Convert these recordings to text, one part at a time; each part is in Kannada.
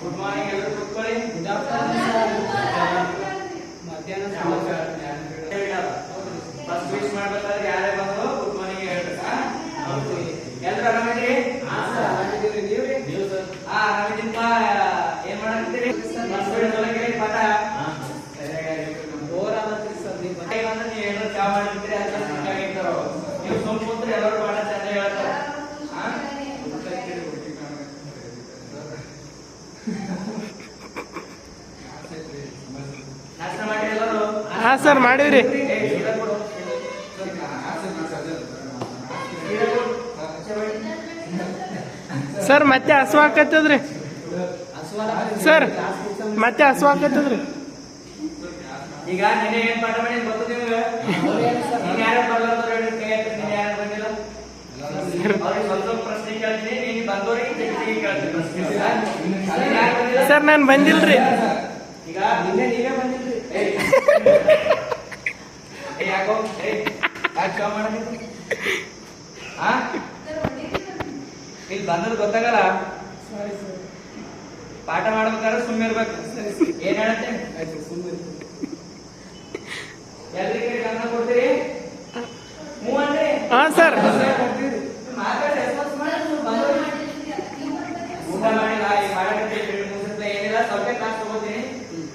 ಗುಡ್ ಮಾರ್ನಿಂಗ್ ಎಲ್ಲರೂ ಕೂತ್ಕೊಳ್ಳಿ ಫಸ್ಟ್ ವಿಶ್ ಮಾಡ್ಬೇಕಾದ್ರೆ ಯಾರೇ ಬಂದ್ರು ಗುಡ್ ಮಾರ್ನಿಂಗ್ ಹೇಳ್ಬೇಕಾ ಎಲ್ರು ಆರಾಮಿದ್ದೀರಿ ಹಾ ಆರಾಮಿದ್ದೀನಪ್ಪ ಏನ್ ಮಾಡಾಕತ್ತೀರಿ ಫಸ್ಟ್ ವಿಶ್ ಒಳಗೆ ಪಾಠ ಮನೆಗೆ ಬಂದ್ರೆ ನೀವು ಏನೋ ಚಾ ಮಾಡಿರ್ತೀರಿ ಅದ್ರ ಸಿಕ್ಕಾಗಿರ್ತಾರೋ ನೀವು ಸುಮ್ ಕೂತ್ರೆ ಎಲ್ಲರೂ ಪಾಠ ಚಂದ ಹೇಳ್ತಾರೆ ಹಾ ನಾಷ್ಟ ಮಾಡಿ ಎಲ್ಲರೂ ಹಾ ಸರ್ ಮಾಡಿವ್ರಿ. ಸರ್ ಮತ್ತೆ ಹಸುವಾಕತ್ತದ್ರಿ ಸರ್ ಮತ್ತೆ ಹಸುವಾಕತ್ತದ್ರಿ ಈಗ ನಿನ್ನೆ ಏನ್ ಪಾಠ ಮಾಡಿ ಗೊತ್ತು ನಿಮ್ಗೆ? ನೀನ್ ಯಾರು ಬರ್ಲಾರ್ದವ್ರು ಹೇಳಿ ಕೈ ಎತ್ತಿ ನೀನ್ ಯಾರು ಬಂದಿಲ್ಲ? ಅವ್ರಿಗೆ ಸ್ವಲ್ಪ ಸ್ವಲ್ಪ ಪ್ರಶ್ನೆ ಕೇಳ್ತೀನಿ ನೀನ್ ಬಂದವ್ರಿಗೆ ಜಗ್ಗಿ ಕೇಳ್ತೀನಿ ಪ್ರಶ್ನೆ? ಸರ್ ನಾನು ಬಂದಿಲ್ರಿ. ಈಗ ನಿನ್ನೆ ನೀವೇ ಬಂದಿಲ್ರಿ ಯಾಕೆ ಮಾಡಬೇಕು ಆ? ಇಲ್ಲಿ ಬಂದ್ರೆ ಗೊತ್ತಾಗಲ್ಲ? ಪಾಠ ಮಾಡ್ಬೇಕಾದ್ರೆ ಸುಮ್ಮನೆ ಇರ್ಬೇಕು. ಏನ್ ಹೇಳತ್ತೆ? ಎಲ್ರಿಗೆ ಗಮನ ಕೊಡ್ತೀರಿ? ಹ್ಞೂ ಅಂದ್ರೆ? ಹಾ ಸರ್. ಊಟ ಮಾಡಿಲ್ಲ ಏನಿಲ್ಲ ಸ್ವಲ್ಪ ಕ್ಲಾಸ್ ತಗೋತೀನಿ.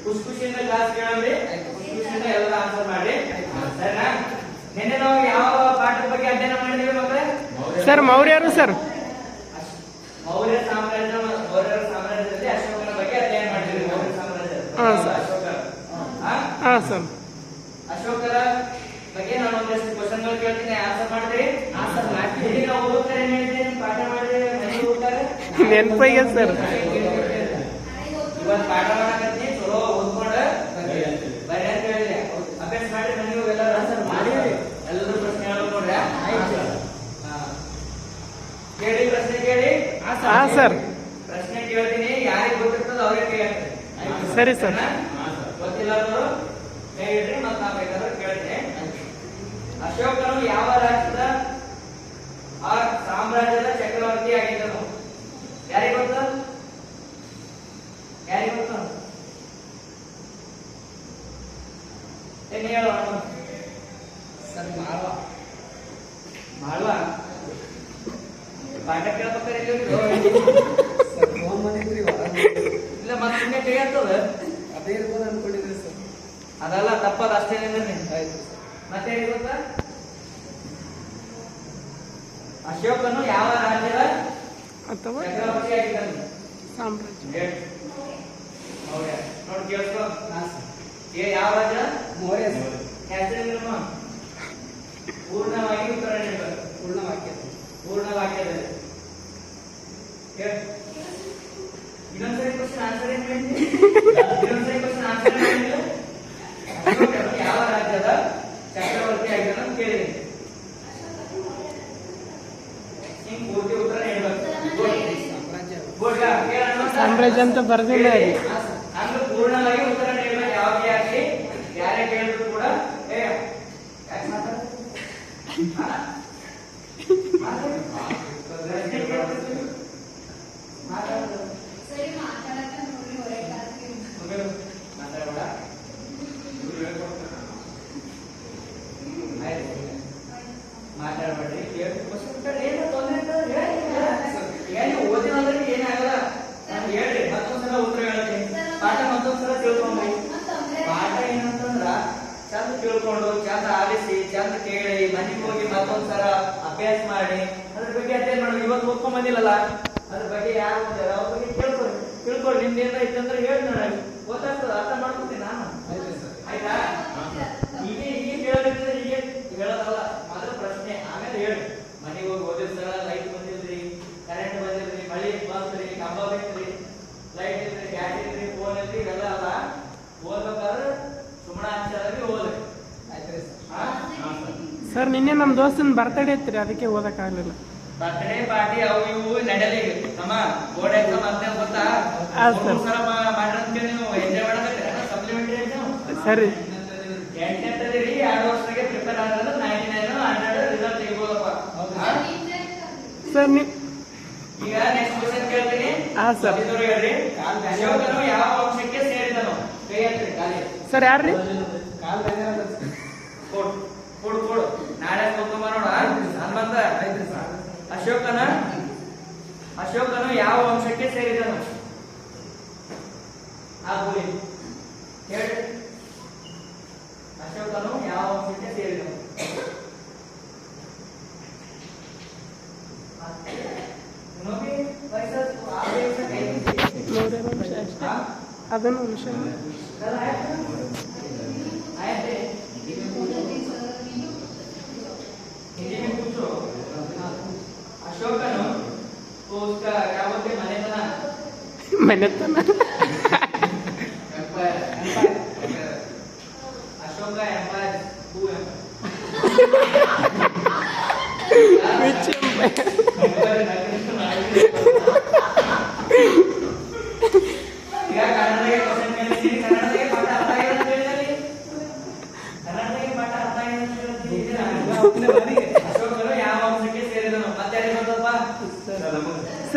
ಖುಷಿ ಖುಷಿಯಿಂದ ಕ್ಲಾಸ್ ಕೇಳೋದ್ರಿ ಖುಷಿ ಖುಷಿಯಿಂದ ಎಲ್ಲ ಆನ್ಸರ್ ಮಾಡಿ ಸರಿನಾ? ನಿನ್ನೆ ನಾವು ಯಾವ ಪಾಠದ ಬಗ್ಗೆ ಅಧ್ಯಯನ ಮಾಡಿದೀವಿ ಮಕ್ಕಳೇ? Sir ಮೌರ್ಯರು sir? ಮೌರ್ಯ ಸಾಮ್ರಾಜ್ಯ ಮೌರ್ಯರ ಸಾಮ್ರಾಜ್ಯದಲ್ಲಿ ಅಶೋಕನ ಬಗ್ಗೆ ಅಧ್ಯಯನ ಮಾಡಿದ್ವಿ ಮೌರ್ಯ ಸಾಮ್ರಾಜ್ಯ ಹಾ, ಸರ್. ಅಶೋಕ ಹಾ? ಸರ್. ಅಶೋಕರ ಬಗ್ಗೆ ನಾನು ಒಂದಷ್ಟು ಕ್ವಶನ್ಗಳು ಕೇಳ್ತೀನಿ ಆನ್ಸರ್ ಮಾಡ್ತೀರಿ? ಆನ್ಸರ್ ಮಾಡ್ತೀವಿ. ನಾವು ಓದ್ತಾರೆ ಏನ್ ಹೇಳ್ತೀನಿ ಪಾಠ ಮಾಡಿದ್ರೆ ನೆನಪಿಗೆ ಸರ್. ಇವತ್ತು ಪಾಠ ಮಾಡಕತ್ತೀನಿ ಚಲೋ ಓದ್ಕೊಂಡು ಬರ್ರಿ ಅಂತ ಹೇಳಿದೆ ಅಭ್ಯಾಸ ಮಾಡಿ ಮನೆಗೆ ಎಲ್ಲರೂ ಆನ್ಸರ್ ಮಾಡಿ ಎಲ್ಲರೂ ಪ್ರಶ್ನೆ ಹೇಳೋದು ನೋಡ್ರಿ ಹಾ. ಕೇಳಿ ಪ್ರಶ್ನೆ ಕೇಳಿ ಹಾ ಸರ್. ಪ್ರಶ್ನೆ ಕೇಳ್ತೀನಿ ಯಾರಿಗೆ ಗೊತ್ತಿರ್ತದ ಅವ್ರಿಗೆ ಕೇಳ್ತೀನಿ ಸರಿ ಸರ್. ಗೊತ್ತಿಲ್ಲದವರು ಹೇಳಿ ಮತ್ತೆ ನಾ ಬೇಕಾದ್ರೆ ಕೇಳ್ತೀನಿ ಅಶೋಕನು ಯಾವ ರಾಜ್ಯದ ಆ ಸಾಮ್ರಾಜ್ಯದ ಚಕ್ರವರ್ತಿ ಆಗಿದ್ದನು? ಯಾರಿಗೆ ಗೊತ್ತ? ಯಾರಿಗೆ ಗೊತ್ತ? ಹೇಳೋಣ? ಸರ್ ಅಣ್ಣ? ಮಾಳ್ವ? ಪಾಠ ಕೇಳ್ಬೇಕಾರೆ ಹೋಗಿದ್ರು? ಇಲ್ಲ ಮತ್ತೆ ಸುಮ್ಮನೆ ಕೈ ಸರ್. ಅದಲ್ಲ ತಪ್ಪದ ಅಷ್ಟೇ ಮತ್ತೆ ಹೇಳಿ ಗೊತ್ತಾ? ಅಶೋಕನು ಯಾವ ರಾಜ್ಯದ ಅಥವಾ ಚಕ್ರವರ್ತಿ ಆಗಿದ್ದನು? ಸಾಮ್ರಾಜ್ಯ. ಮೌರ್ಯ. ನೋಡಿ ಕೇಳಿಸ್ಕೊ. ಯಾವ ರಾಜ್ಯ? ಹೆಸರೇನು ಪೂರ್ಣವಾಗಿ ಉತ್ತರ ನೀಡಬೇಕು ಪೂರ್ಣ ವಾಕ್ಯದಲ್ಲಿ ಹೇಳಿ. ಇನ್ನೊಂದ್ಸರಿ ಕ್ವಶನ್ ಆನ್ಸರ್ ಏನ್ ಹೇಳಿದ್ರಿ? ಇನ್ನೊಂದ್ಸರಿ ಕ್ವಶನ್ ಆನ್ಸರ್ ಏನ್ ಹೇಳಿದ್ರಿ? ಅಶೋಕನು ಯಾವ ರಾಜ್ಯದ ಚಕ್ರವರ್ತಿ ಆಗಿದ್ದಾನೆ ಅಂತ ಕೇಳಿದೆ ಹಿಂಗ್ ಪೂರ್ತಿ ಉತ್ತರ ನೀಡ್ಬೇಕು ಗುಡ್ ಕೇಳೋಣ ಸಾಮ್ರಾಜ್ಯ ಅಂತ ಬರ್ದಿಲ್ಲ ರೀ ಹಂಗ ಪೂರ್ಣವಾಗಿ ಉತ್ತರ ನೀಡಬೇಕು ಯಾವಾಗ ಆಗ್ಲಿ ಯಾರೇ ಕೇಳಿದ್ರು ಕೂಡ ಏ ಯಾಕ್ ಮಾತಾಡ್ತಿ? ಹಾ? ಮಾತಾಡು. ಪ್ರಶ್ನೆ ಕೇಳ್ತಿರ್ತೀವಿ. ಮಾತಾಡು. ಮಗಳು, ಮಾತಾಡ್ಬೇಡ. ಆಯ್ತು. ಮಾತಾಡ್ಬೇಡ್ರಿ ಕೇಳಿ ಕ್ವಶನ್ ಕೇಳಿ ಏನು ತೊಂದ್ರೆ ಇಲ್ಲ ಹೇಳಿ ಏನು ಓದಿನ ಅಂದ್ರೆ ಏನಾಗಲ್ಲ ನಾನು ಹೇಳ್ರಿ ಮತ್ತೊಂದ್ಸಲ ಉತ್ತರ ಹೇಳ್ತೀನಿ ಪಾಠ ಮತ್ತೊಂದ್ಸಲ ತಿಳ್ಕೊಂಡ್ರಿ ಪಾಠ ಏನಂತಂದ್ರ ಚಂದ ತಿಳ್ಕೊಂಡು ಚಂದ ಆಲಿಸಿ ಚಂದ ಕೇಳಿ ಮನೆಗೆ ಹೋಗಿ ಮತ್ತೊಂದ್ಸಲ ಅಭ್ಯಾಸ ಮಾಡಿ ಅದ್ರ ಬಗ್ಗೆ ಅಧ್ಯಯನ ಮಾಡಿ ಇವತ್ತು ಬಂದಿಲ್ಲಲ್ಲ ಅದ್ರ ಬಗ್ಗೆ ಯಾರು ಅಂತಾರೆ ಅವ್ರ ಬಗ್ಗೆ ಕೇಳ್ಕೊಳ್ಳಿ ತಿಳ್ಕೊಳ್ಳಿ ನಿಮ್ದು ಏನಾರ ಇತ್ತಂದ್ರೆ ಹೇಳಿ ನನಗೆ ಗೊತ್ತಾಗ್ತದ? ಅರ್ಥ ಮಾಡ್ಕೊತೀನಿ ನಾನು. ಆಯ್ತಾ ಈಗ ಈಗ ಕೇಳೋದಿದ್ರೆ ಈಗ ಹೇಳೋದಲ್ಲ. ಮೊದಲ ಪ್ರಶ್ನೆ. ಆಮೇಲೆ ಹೇಳಿ. ಮನೆಗೆ ಹೋಗಿ ಓದಿಸ್ತಾರ ಲೈಟ್ ಬಂದಿಲ್ರಿ ಕರೆಂಟ್ ಬಂದಿಲ್ರಿ ಮಳಿ ಬಂತ್ರಿ ಕಂಬ ಬೇಕ್ರಿ ಲೈಟ್ ಇಲ್ರಿ ಗ್ಯಾಸ್ ಇಲ್ರಿ ಫೋನ್ ಇಲ್ರಿ ಇವೆಲ್ಲ ಅಲ್ಲ. ಓದ್ಬೇಕಾದ್ರೆ ಸುಮ್ಮನೆ ಅಕ್ಷರದಲ್ಲಿ ಓದ್ರಿ. ಹಾ? ಸರ್ ನಿನ್ನೆ ನಮ್ಮ ದೋಸ್ತನ ಬರ್ತಡೇ ಇತ್ತು ಅದಕ್ಕೆ ಓದಕ್ಕಾಗಲಿಲ್ಲ. ಬರ್ತ್ಡೇ ಪಾರ್ಟಿ ಅವು ಇವು ನಡೆಯಲಿ ಅಮ್ಮ ಬೋರ್ಡ್ ಎಕ್ಸಾಮ್ ಅಂತ ಗೊತ್ತಾ? ಮೂರು ಸಲ ಮಾಡ್ರಿ ನೀವು. ಎಂಜಾಯ್ ಮಾಡಬೇಕ್ರಿ. ಸಪ್ಲಿಮೆಂಟರಿ ಎಕ್ಸಾಮ್ ಸರಿ. ಎಂಟ್ರಿ ಎರಡು ವರ್ಷಕ್ಕೆ ಪ್ರಿಪೇರ್ ಆದ್ರೆ ನೈನ್ಟಿ ನೈನ್ ಹಂಡ್ರೆಡ್ ರಿಸಲ್ಟ್ ಸಿಗ್ಬೋದಪ್ಪ ನೀವು ಈಗ ನೆಕ್ಸ್ಟ್ ಕ್ವಶನ್ ಕೇಳ್ತೀನಿ. ಸರ್. ಹೇಳ್ರಿ. ಯಾವ ವಂಶಕ್ಕೆ ಸೇರಿದನು? ಕೈ ಸರ್ ಯಾರ್ರಿ? ಕಾಲ್ ಅದನ್ನು ಮನುಷ್ಯ ಮನೆತನ Ashoka empire who empire which empire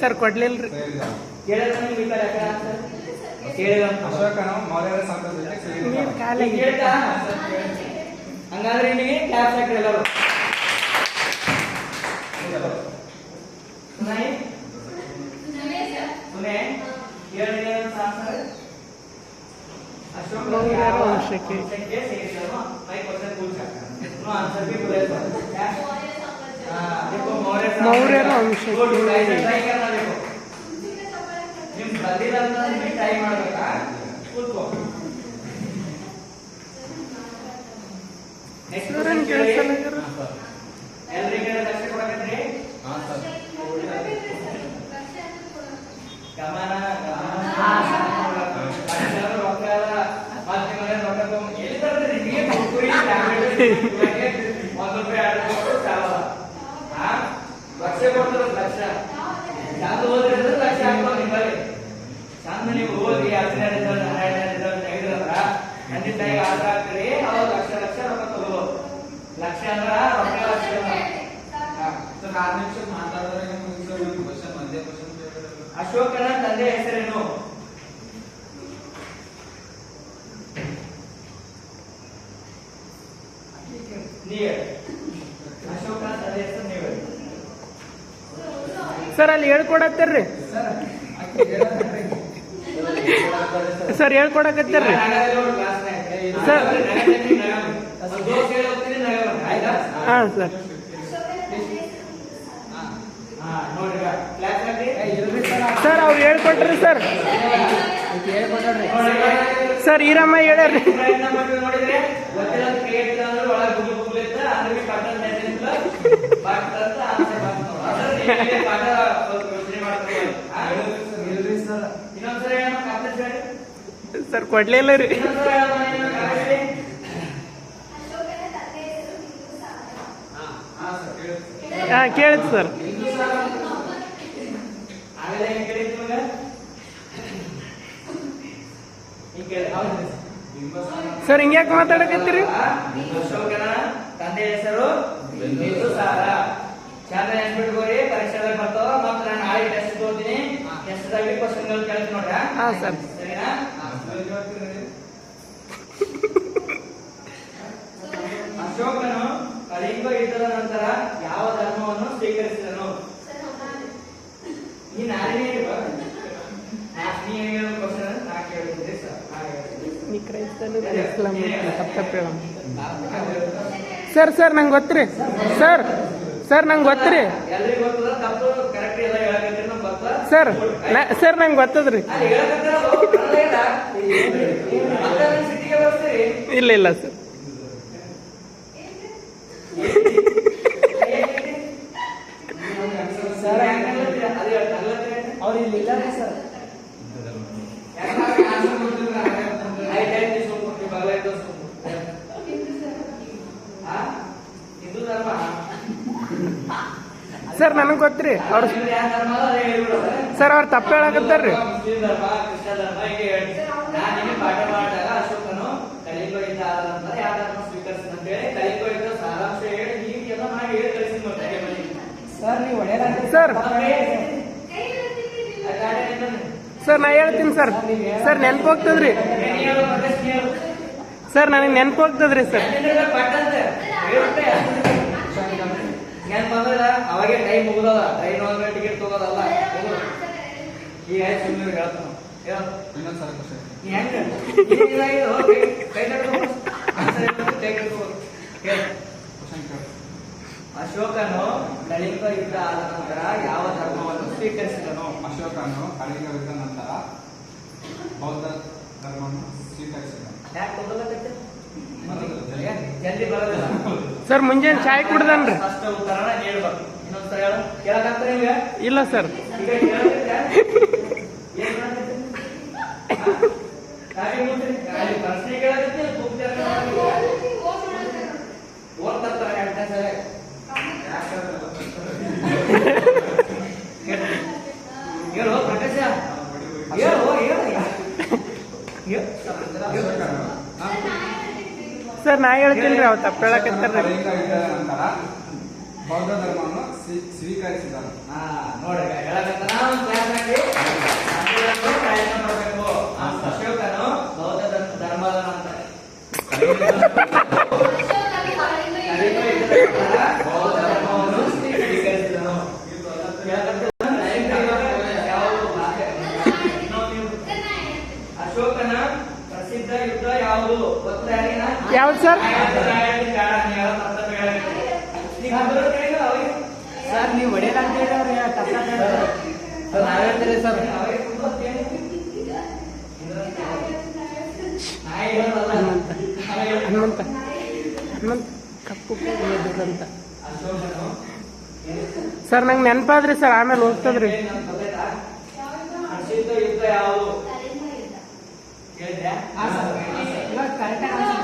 sir ಕೊಡ್ಲಿಲ್ಲ ರೀ ಹಂಗಾದ್ರೆ ನಿಮಗೆ ಕ್ಯಾಪ್ ಹಾಕ್ರಿ ಎಲ್ಲರೂ ಅಷ್ಟೊಂದು ಆನ್ಸರ್ ಬಿ ಮೌರ್ಯರ ಅಭಿಷೇಕ ಸರ್ ಕೇಳಿಸಲ್ಲ ಎಲ್ರಿಗೆ ಲಕ್ಷ ಕೊಡಕತ್ರಿ ಗಮನ ಗಮನ. ರೊಕ್ಕ ರೊಕ್ಕ ಎಲ್ಲಿ ತರ್ತೀರಿ? ಹತ್ತನೇ ರಿಸಲ್ಟ್ ರಿಸಲ್ಟ್ ತೆಗೆದ್ರಂದ್ರ ಆಗ್ತೀರಿ ಅವಾಗ ಲಕ್ಷ ಲಕ್ಷ ಅಶೋಕನ ತಂದೆ ಹೆಸರೇನು ಅಶೋಕನ ತಂದೆ ಹೆಸರು ನೀವೇ ಸರ್ ಅಲ್ಲಿ ಹೇಳ್ಕೊಡತ್ತಾರ್ರಿ ಸರ್ ಹೇಳ್ಕೊಡಕತ್ತೀರಿ. ಸರ್. ಹಾ ಸರ್. ಸರ್ ಅವ್ರು ಹೇಳ್ಕೊಟ್ರಿ ಸರ್. ಸರ್ ಈರಮ್ಮ ಹೇಳ್ರಿ ಇನ್ನೊಂದ್ಸರಿ ಸರ್ ಕೊಡ್ಲಿಲ್ಲ ರೀ. ಹಾ ಸರ್. ಕೇಳಿತ್ತು ಹೌದು ಸರ್ ಹಿಂಗ್ಯಾಕೆ ಮಾತಾಡಕತ್ತೀರಿ? ತಂದೆ ಹೆಸರು ಬಿಂದುಸಾರ ಚಂದ ನೆನ್ಪಿಟ್ಕೋರಿ ಪರೀಕ್ಷೆದಾಗ ಬರ್ತಾವ ಮತ್ತೆ ನಾನು ನಾಳೆ ಟೆಸ್ಟ್ ಟೆಸ್ಟ್ ಕ್ವಶನ್ಗಳು ಕೇಳ್ತೀನಿ ನೋಡ್ರಿ ಹಾ ಸರ್. ಸರಿನಾ? ಅಶೋಕನು ಕಳಿಂಗ ಯುದ್ಧದ ನಂತರ ಯಾವ ಧರ್ಮವನ್ನು ಸ್ವೀಕರಿಸಿದನು? ಈ ನಾನೇ ಸರ್ ಸರ್ ನಂಗೆ ಗೊತ್ತ್ರಿ. ಸರ್ ಸರ್ ನಂಗೆ ಗೊತ್ತ್ರಿ. ಸರ್ ಸರ್ ನಂಗೆ ಗೊತ್ತದ್ರಿ. ಇಲ್ಲ ಇಲ್ಲ ಸರ್ ಸರ್ ನನಗೆ ಗೊತ್ತ್ರಿ ಅವ್ರ ಸರ್ ಅವ್ರು ತಪ್ಪು ಹೇಳಕತ್ತಾರ್ರಿ. ಸರ್. ಸರ್, ನಾ ಹೇಳ್ತೀನಿ ಸರ್. ಸರ್ ನೆನ್ಪು ಹೋಗ್ತದ್ರಿ ಸರ್, ನನಗೆ ನೆನ್ಪು ಹೋಗ್ತದ್ರಿ ಸರ್. ಅವಾಗೆ ಟೈಮ್ ಮುಗೋದಲ್ಲ ಟ್ರೈನ್ ಒಳಗೆ ಟಿಕೆಟ್ ತಗೋದಲ್ಲ. ಈಗ ಸುಮ್ಮನೆ ಹೇಳ್ತಾನ ಹೆಂಗ ಏನ್ ಇದಾಗಿದು? ಕೈ- ಕೈ ತಟ್ಕೊ. ಆನ್ಸರ್ ಏನು? ಕೈ ತಟ್ಕೊ. ಹೇಳು. ಕ್ವಶನ್ ಕೇಳು ಅಶೋಕನು ಕಳಿಂಗ ಯುದ್ಧ ಆದ ನಂತರ ಯಾವ ಧರ್ಮವನ್ನು ಸ್ವೀಕರಿಸಿದನು? ಅಶೋಕನು ಕಳಿಂಗ ಯುದ್ಧ ನಂತರ ಬೌದ್ಧ ಧರ್ಮವನ್ನು ಸ್ವೀಕರಿಸಿದ ಯಾಕೆ ಗೊತ್ತಿಲ್ಲ ಜಲ್ದಿ. ಬರೋದಿಲ್ಲ. ಸರ್ ಮುಂಜಾನೆ ಚಾಯ್ ಕುಡ್ದನ್ರಿ. ಫಸ್ಟ್ ಉತ್ತರನ ಹೇಳ್ಬೇಕು. ಹೇಳು. ಇಲ್ಲ ಸರ್. ಈಗ ಪ್ರಶ್ನೆ ಕೇಳಕತ್ತಿ, ಹೇಳು ಪ್ರಕಾಶ ಹೇಳು ಹೇಳು ಹೇಳು. ಸರ್ ನಾ ಹೇಳ್ತೀನಿ ರೀ ಅವ್ರು ತಪ್ಪು ಯುದ್ಧದ ಬೌದ್ಧ ಧರ್ಮವನ್ನು ಸ್ವೀಕರಿಸಿದ್ದಾರೆ ನೋಡಿ ಪ್ರಯತ್ನ ಮಾಡಬೇಕು ಆ ಬೌದ್ಧ ಧರ್ಮ- ಧರ್ಮದ ನಂತರ ಕಲಿಯುಗ ಯುಗದ ನಂತರ ಬೌದ್ಧ ಧರ್ಮವನ್ನು ಸ್ವೀಕರಿಸಿದನು ಹೇಳಕತ್ತಾನ, ಯಾವುದು ಭಾಷೆ? ಇನ್ನೊಂದು ಇವ್ರು. ಅಶೋಕನ ಪ್ರಸಿದ್ಧ ಯುದ್ಧ ಯಾವುದು ಗೊತ್ತಾ ಯಾರಿಗಾನ? ಯಾವ್ದು ಸರ್? ಆಯ್ತು, ಆಯ್ತು, ಬೇಡ, ನೀ ಹೇಳೋದ್ ಅರ್ಥ ಬೇಡ. ನೀ ಮೊದಲು ಕೇಳಿದ್ದು ಸರ್? ಸರ್ ನೀವು ತಪ್ಪ ಸರ್. ಹನುಮಂತ. ಹನುಮಂತ. ಕಪ್ಪು ಅಂತ ಸರ್ ನಂಗೆ ನೆನಪಾದ್ರಿ ಸರ್ ಆಮೇಲೆ ಹೋಗ್ತದ್ರಿ. ಏನಂತ 来，大一。